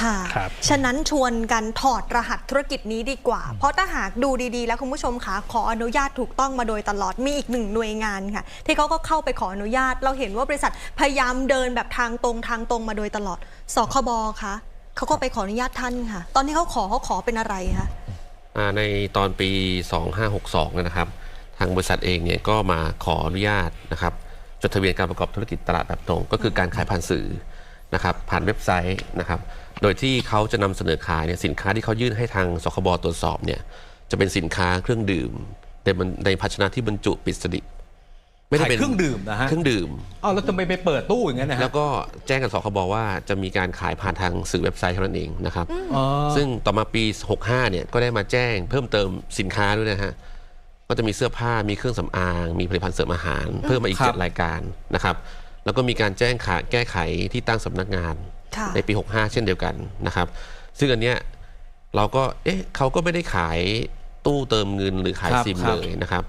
ค่ะ ครับ ฉะนั้นชวนกันถอดรหัสธุรกิจนี้ดีกว่า เพราะถ้าหากดูดีๆ แล้วคุณผู้ชมคะขออนุญาตถูกต้องมาโดยตลอดมีอีกหนึ่งหน่วยงานค่ะ ที่เขาก็เข้าไปขออนุญาต เราเห็นว่าบริษัทพยายามเดินแบบทางตรงทางตรงมาโดยตลอดสคบคะเขาก็ไปขออนุญาตท่านค่ะ ตอนที่เขาขอเขาขอเป็นอะไรคะอ่าในตอนปี 2562เนี่ยนะครับ ทางบริษัทเองเนี่ยก็มาขออนุญาตนะครับจดทะเบียนการประกอบธุรกิจตลาดแบบตรง ก็คือการขายผ่านสื่อนะครับผ่านเว็บไซต์นะครับ โดยที่เขาจะนำเสนอขายเนี่ยสินค้าที่เขายื่นให้ทางสคบตรวจสอบเนี่ยจะเป็นสินค้าเครื่องดื่มแต่มันในภาชนะที่บรรจุปิดสนิทไม่ได้ขายเป็นเครื่องดื่มนะฮะเครื่องดื่มอ้าวแล้วทำไมไปเปิดตู้อย่างนั้นนะฮะแล้วก็แจ้งกับสคบว่าจะมีการขายผ่านทางสื่อเว็บไซต์เท่านั้นเองนะครับอ๋อซึ่งต่อมาปี 65 เนี่ยก็ได้มาแจ้งเพิ่มเติมสินค้าด้วยนะฮะก็จะมีเสื้อผ้ามีเครื่องสำอาง มีผลิตภัณฑ์เสริมอาหาร เพิ่มมาอีกครับเจ็ดรายการนะครับ แล้วก็มีการแจ้งขาแก้ไขที่ตั้งสำนักงานค่ะ ในปี 65 เช่นเดียวกันนะครับ ซึ่งอันเนี้ยเราก็เอ๊ะเขาก็ไม่ได้ขายตู้เติมเงินหรือขายครับซิมครับเลยนะครับ